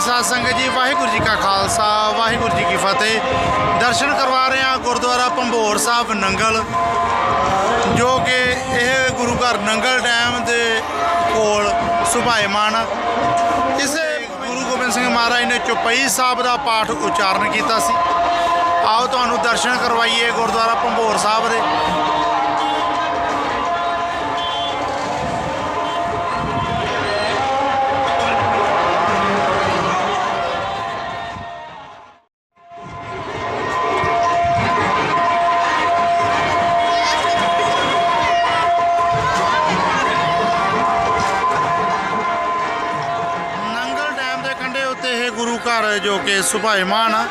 ਪਿਆਰੀ ਸਾਧ ਸੰਗਤ ਜੀ, ਵਾਹਿਗੁਰੂ ਜੀ ਕਾ ਖਾਲਸਾ, ਵਾਹਿਗੁਰੂ ਜੀ ਕੀ ਫਤਿਹ। ਦਰਸ਼ਨ ਕਰਵਾ ਰਹੇ ਹਾਂ ਗੁਰਦੁਆਰਾ ਭੰਬੋਰ ਸਾਹਿਬ ਨੰਗਲ, ਜੋ ਕਿ ਇਹ ਗੁਰੂ ਘਰ ਨੰਗਲ ਡੈਮ ਦੇ ਕੋਲ ਸੁਭਾਇਮਾਨ। ਆ। ਇਸੇ ਗੁਰੂ ਗੋਬਿੰਦ ਸਿੰਘ ਮਹਾਰਾਜ ਨੇ ਚੁਪਈ ਸਾਹਿਬ ਦਾ ਪਾਠ ਉਚਾਰਨ ਕੀਤਾ ਸੀ। ਆਓ ਤੁਹਾਨੂੰ ਦਰਸ਼ਨ ਕਰਵਾਈਏ ਗੁਰਦੁਆਰਾ ਭੰਬੋਰ ਸਾਹਿਬ ਦੇ। ਘਰ ਜੋ ਕਿ ਸੁਭਾਇਮਾਨ ਆ।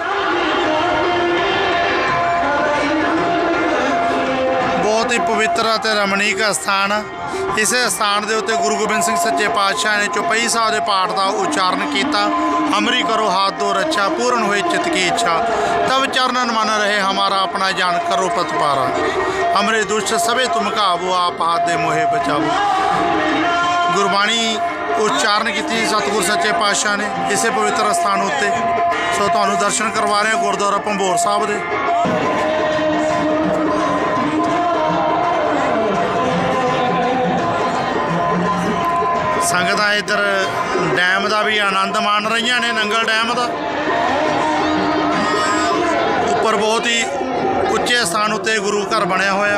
ਬਹੁਤ ਹੀ ਪਵਿੱਤਰ ਅਤੇ ਰਮਣੀਕ ਸਥਾਨ ਇਸੇ ਸਥਾਨ ਦੇ ਉੱਤੇ ਗੁਰੂ ਗੋਬਿੰਦ ਸਿੰਘ ਸੱਚੇ ਪਾਤਸ਼ਾਹ ਨੇ ਚੌਪਈ ਸਾਹਿਬ ਦੇ ਪਾਠ ਦਾ ਉਚਾਰਨ ਕੀਤਾ। ਅਮਰੀ ਕਰੋ ਹਾਥ ਦੋ ਰੱਛਾ, ਪੂਰਨ ਹੋਏ ਚਿਤ ਕੀ ਇੱਛਾ। ਤਬ ਚਰਨਨ ਮਨ ਰਹੇ ਹਮਾਰਾ ਆਪਣਾ ਜਾਨ ਕਰੋ ਪਤਪਾਰਾ ਅਮਰੇ ਦੁਸ਼ਟ ਸਭੇ ਤੁਮ ਕਾਬੂ ਆਪ ਹਾਥ ਦੇ ਮੋਹੇ ਬਚਾਓ ਗੁਰਬਾਣੀ ਉਚਾਰਨ ਕੀਤੀ ਸਤਿਗੁਰ ਸੱਚੇ ਪਾਤਸ਼ਾਹ ਨੇ, ਇਸੇ ਪਵਿੱਤਰ ਸਥਾਨ ਉੱਤੇ। ਸੋ ਤੁਹਾਨੂੰ ਦਰਸ਼ਨ ਕਰਵਾ ਰਹੇ ਹਾਂ ਗੁਰਦੁਆਰਾ ਭੰਬੋਰ ਸਾਹਿਬ ਦੇ। ਸੰਗਤਾਂ ਇੱਧਰ ਡੈਮ ਦਾ ਵੀ ਆਨੰਦ ਮਾਣ ਰਹੀਆਂ ਨੇ, ਨੰਗਲ ਡੈਮ ਦਾ। ਉੱਪਰ ਬਹੁਤ ਹੀ ਉੱਚੇ ਸਥਾਨ ਉੱਤੇ ਗੁਰੂ ਘਰ ਬਣਿਆ ਹੋਇਆ।